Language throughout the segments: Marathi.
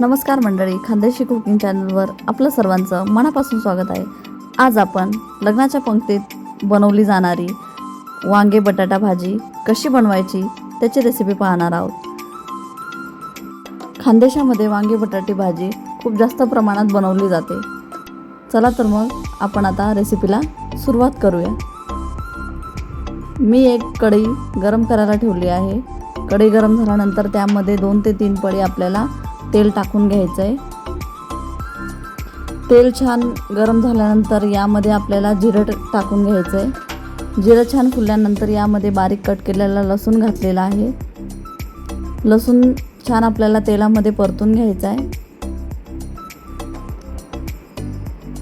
नमस्कार मंडळी खानदेशी कुकिंग चॅनलवर आपलं सर्वांचं मनापासून स्वागत आहे. आज आपण लग्नाच्या पंक्तीत बनवली जाणारी वांगे बटाटा भाजी कशी बनवायची त्याची रेसिपी पाहणार आहोत. खानदेशामध्ये वांगे बटाटे भाजी खूप जास्त प्रमाणात बनवली जाते. चला तर मग आपण आता रेसिपीला सुरुवात करूया. मी एक कढई गरम करायला ठेवली आहे. कढई गरम झाल्यानंतर त्यामध्ये दोन ते तीन पळी आपल्याला तेल टाकून घ्यायचं आहे तेल छान गरम झाल्यानंतर यामध्ये आपल्याला जिरं टाकून घ्यायचं आहे जिरं छान फुलल्यानंतर यामध्ये बारीक कट केलेला लसूण घातलेला आहे. लसूण छान आपल्याला तेलामध्ये परतून घ्यायचं आहे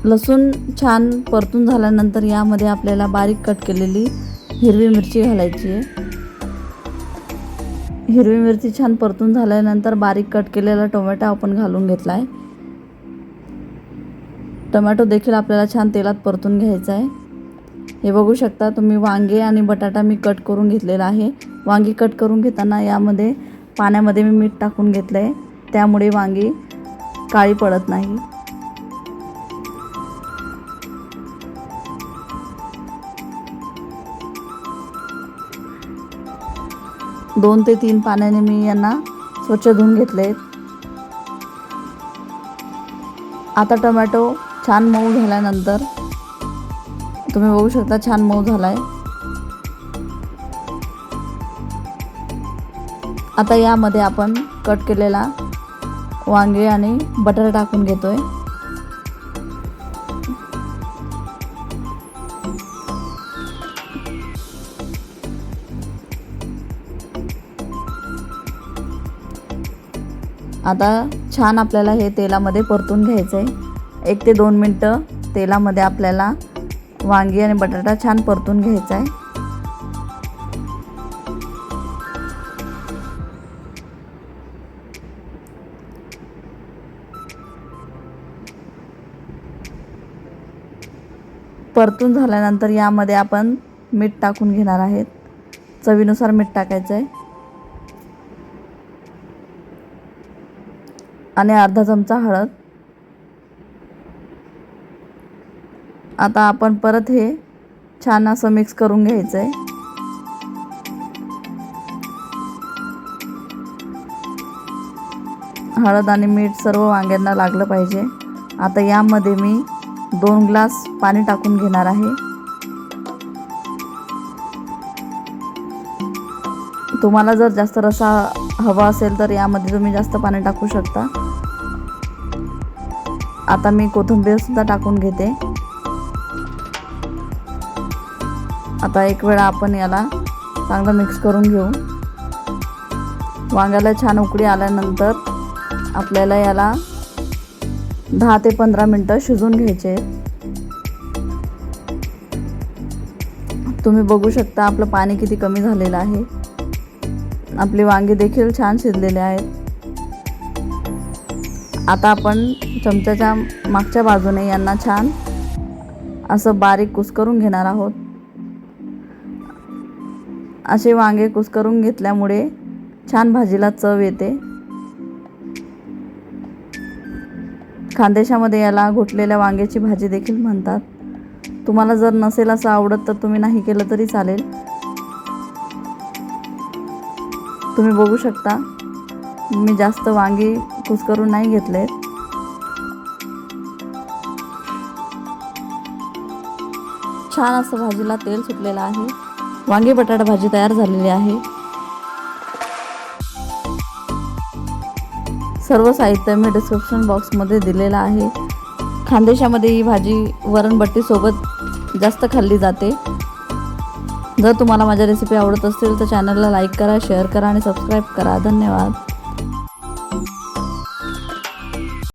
लसूण छान परतून झाल्यानंतर यामध्ये आपल्याला बारीक कट केलेली हिरवी मिरची घालायची आहे. हिरवी मिरची छान परतून झाल्यानंतर बारीक कट केलेला टोमॅटो आपण घालून घेतला आहे टोमॅटो देखील आपल्याला छान तेलात परतून घ्यायचा आहे. हे बघू शकता तुम्ही वांगे आणि बटाटा मी कट करून घेतलेला आहे. वांगी कट करून घेताना यामध्ये पाण्यामध्ये मी मीठ टाकून घेतलं आहे त्यामुळे वांगी काळी पडत नाही. दोन ते तीन पाण्याने मी यांना स्वच्छ धुवून घेतले. आता टोमॅटो छान मऊ झाल्यानंतर तुम्ही बघू शकता छान मऊ झाला आहे आता यामध्ये आपण कट केलेला वांगे आणि बटाटा टाकून घेतोय. आता छान आपल्याला हे तेलामध्ये परतून घ्यायचं आहे एक ते दोन मिनटं तेलामध्ये आपल्याला वांगी आणि बटाटा छान परतून घ्यायचा आहे परतून झाल्यानंतर यामध्ये आपण मीठ टाकून घेणार आहेत. चवीनुसार मीठ टाकायचं आहे आणि अर्धा चमचा हळद. आता आपण परत हे छान असं मिक्स करून घ्यायचं आहे हळद आणि मीठ सर्व वांग्यांना लागलं पाहिजे. आता यामध्ये मी दोन ग्लास पाणी टाकून घेणार आहे. तुम्हाला जर जास्त रसा हवा असेल तर यामध्ये तुम्ही जास्त पाणी टाकू शकता. आता मी कोथिंबीरसुद्धा टाकून घेते. आता एक वेळा आपण याला चांगलं मिक्स करून घेऊ. वांग्याला छान उकळी आल्यानंतर आपल्याला याला दहा ते पंधरा मिनटं शिजून घ्यायचे. तुम्ही बघू शकता आपलं पाणी किती कमी झालेलं आहे. आपली वांगी देखील छान शिजलेले आहेत. आता आपण चमच्याच्या मागच्या बाजूने यांना छान असं बारीक कुस्करून घेणार आहोत. असे वांगे कुस्करून घेतल्यामुळे छान भाजीला चव येते. खानदेशामध्ये याला घोटलेल्या वांग्याची भाजी देखील म्हणतात. तुम्हाला जर नसेल असं आवडत तर तुम्ही नाही केलं तरी चालेल. तुम्ही बघू शकता. मी जास्त वांगी कुस्करून नाही घेतलेत. छान असं भाजीला तेल सुटलेलं आहे. वांगी बटाटा भाजी तयार झालेली आहे. सर्व साहित्य मी डिस्क्रिप्शन बॉक्समध्ये दिलेलं आहे. खानदेशामध्ये ही भाजी वरणबट्टीसोबत जास्त खाल्ली जाते. जर तुम्हाला माझ्या रेसिपी आवडत असतील तर चॅनलला लाईक करा शेअर करा आणि सबस्क्राईब करा. धन्यवाद.